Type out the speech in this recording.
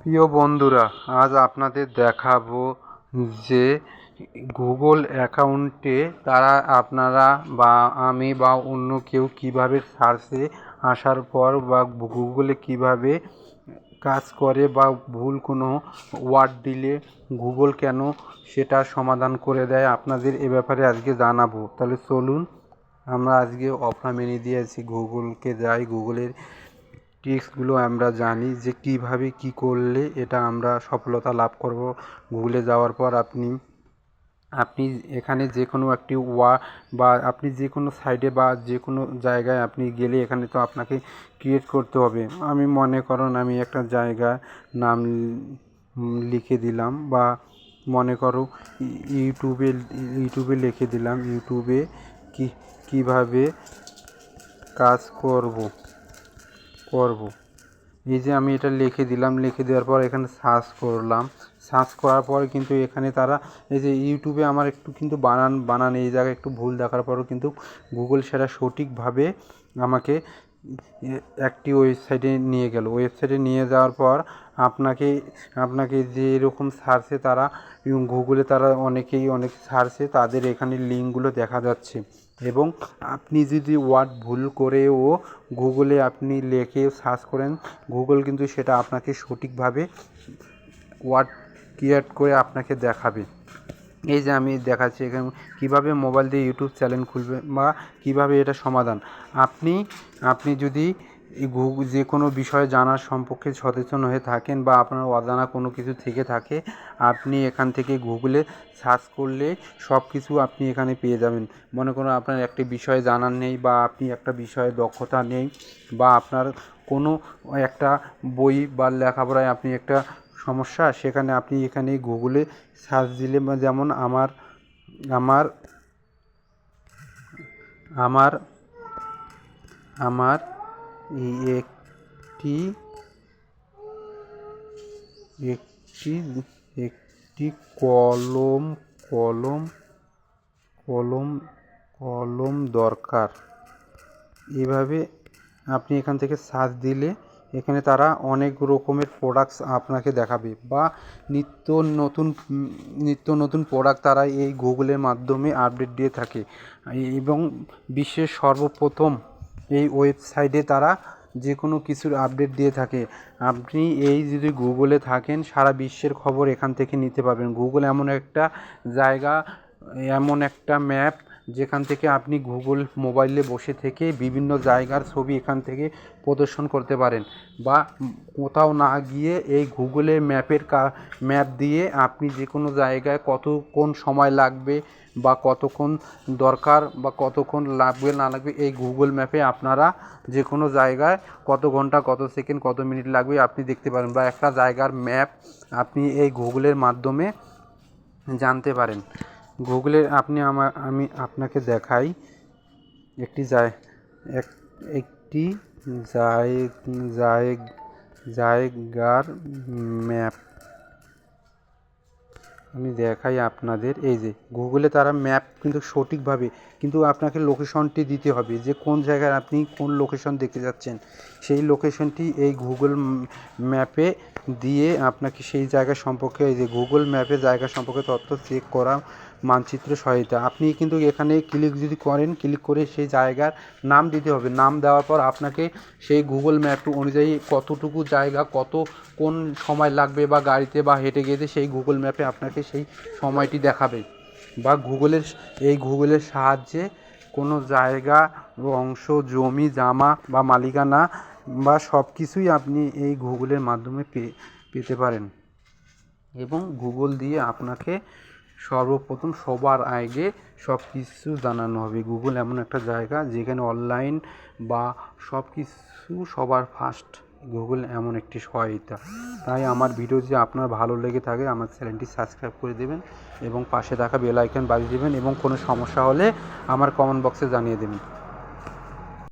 প্রিয় বন্ধুরা, আজ আপনাদের দেখাবো যে গুগল অ্যাকাউন্টে তারা আপনারা বা আমি বা অন্য কেউ কীভাবে সার্চে আসার পর বা গুগলে কীভাবে কাজ করে বা ভুল কোনো ওয়ার্ড দিলে গুগল কেন সেটা সমাধান করে দেয়, আপনাদের এ ব্যাপারে আজকে জানাব। তাহলে চলুন, আমরা আজকে অফরা মেনে দিয়েছি গুগলকে যাই, গুগলের ট্রিক্সগুলো আমরা জানি যে কীভাবে কী করলে এটা আমরা সফলতা লাভ করব। গুগলে যাওয়ার পর আপনি আপনি এখানে যে কোনো একটি ওয়া বা আপনি যে কোনো সাইডে বা যে কোনো জায়গায় আপনি গেলে এখানে তো আপনাকে ক্রিয়েট করতে হবে। আমি মনে করুন আমি একটা জায়গার নাম লিখে দিলাম বা মনে করো ইউটিউবে ইউটিউবে লিখে দিলাম, ইউটিউবে কী, কীভাবে কাজ করব। করব। এই যে আমি এটা লিখে দিলাম, লিখে দেওয়ার পর এখানে সার্চ করলাম। সার্চ করার পর কিন্তু এখানে তারা এই যে ইউটিউবে আমার একটু কিন্তু বানান বানান, এই জায়গায় একটু ভুল দেখার পরও কিন্তু গুগল সেটা সঠিকভাবে আমাকে একটি ওয়েবসাইটে নিয়ে গেল। ওয়েবসাইটে নিয়ে যাওয়ার পর আপনাকে আপনাকে যে এরকম সার্চে তারা গুগলে তারা অনেকেই অনেক সার্চে তাদের এখানে লিঙ্কগুলো দেখা যাচ্ছে। এবং আপনি যদি ওয়ার্ড ভুল করেও গুগলে আপনি লিখে সার্চ করেন গুগল কিন্তু সেটা আপনাকে সঠিকভাবে ওয়ার্ড ক্রিয়েট করে আপনাকে দেখাবে। এই যে আমি দেখাচ্ছি এখানে কীভাবে মোবাইল দিয়ে ইউটিউব চ্যানেল খুলবে বা কীভাবে এটা সমাধান। আপনি আপনি যদি যে কোনো বিষয়ে জানার সম্পর্কে সচেতন হয়ে থাকেন বা আপনার অজানা কোনো কিছু থেকে থাকে, আপনি এখান থেকে গুগলে সার্চ করলে সব কিছু আপনি এখানে পেয়ে যাবেন। মনে করুন আপনার একটি বিষয়ে জানার নেই বা আপনি একটা বিষয়ে দক্ষতা নেই বা আপনার কোনো একটা বই বা লেখাপড়ায় আপনি একটা সমস্যা, সেখানে আপনি এখানে গুগলে সার্চ দিলে যেমন আমার আমার আমার আমার একটি একটি একটি কলম কলম কলম কলম দরকার। এভাবে আপনি এখান থেকে সার্চ দিলে এখানে তারা অনেক রকমের প্রোডাক্টস আপনাকে দেখাবে বা নিত্য নতুন নিত্য নতুন প্রোডাক্ট তারা এই গুগলের মাধ্যমে আপডেট দিয়ে থাকে। এবং বিশ্বের সর্বপ্রথম এই ওয়েবসাইটে তারা যে কোনো কিছুর আপডেট দিয়ে থাকে। আপনি এই যদি গুগলে থাকেন, সারা বিশ্বের খবর এখান থেকে নিতে পারবেন। গুগল এমন একটা জায়গা, এমন একটা ম্যাপ যেখান থেকে আপনি গুগল মোবাইলে বসে থেকে বিভিন্ন জায়গার ছবি এখান থেকে প্রদর্শন করতে পারেন বা কোথাও না গিয়ে এই গুগলে ম্যাপের কা, ম্যাপ দিয়ে আপনি যে কোনো জায়গায় কতক্ষণ সময় লাগবে বা কতক্ষণ দরকার বা কতক্ষণ লাগবে না লাগবে এই গুগল ম্যাপে আপনারা যে কোনো জায়গায় কত ঘণ্টা, কত সেকেন্ড, কত মিনিট লাগবে আপনি দেখতে পারেন বা একটা জায়গার ম্যাপ আপনি এই গুগলের মাধ্যমে জানতে পারেন। গুগলের আপনি আমার আমি আপনাকে দেখাই একটি জায়, এক, একটি জায়গার ম্যাপ। আমি দেখাই আপনাদের, এই যে গুগলে তারা ম্যাপ কিন্তু সঠিকভাবে, কিন্তু আপনাকে লোকেশনটি দিতে হবে যে কোন জায়গায় আপনি কোন লোকেশন দেখতে যাচ্ছেন। সেই লোকেশনটি এই গুগল ম্যাপে দিয়ে আপনাকে সেই জায়গা সম্পর্কে, এই যে গুগল ম্যাপে জায়গা সম্পর্কে তথ্য চেক করা মানচিত্র সহায়তা আপনি কিন্তু এখানে ক্লিক যদি করেন ক্লিক করে সেই জায়গার নাম দিতে হবে। নাম দেওয়ার পর আপনাকে সেই গুগল ম্যাপ অনুযায়ী কতটুকু জায়গা, কত কোন সময় লাগবে বা গাড়িতে বা হেঁটে গেলে সেই গুগল ম্যাপে আপনাকে সেই সময়টি দেখাবে। বা গুগলের এই গুগলের সাহায্যে কোনো জায়গা, অংশ, জমি, জামা বা মালিকানা বা সব কিছুই আপনি এই গুগলের মাধ্যমে পেতে পারেন। এবং গুগল দিয়ে আপনাকে সর্বপ্রথম সবার আগে সব কিছু জানানো হবে। গুগল এমন একটা জায়গা যেখানে অনলাইন বা সব কিছু সবার ফার্স্ট গুগল এমন একটি সহায়তা তাই আমার ভিডিও যদি আপনার ভালো লেগে থাকে, আমার চ্যানেলটি সাবস্ক্রাইব করে দেবেন এবং পাশে থাকা বেল আইকন বাজিয়ে দেবেন এবং কোনো সমস্যা হলে আমার কমেন্ট বক্সে জানিয়ে দেবেন।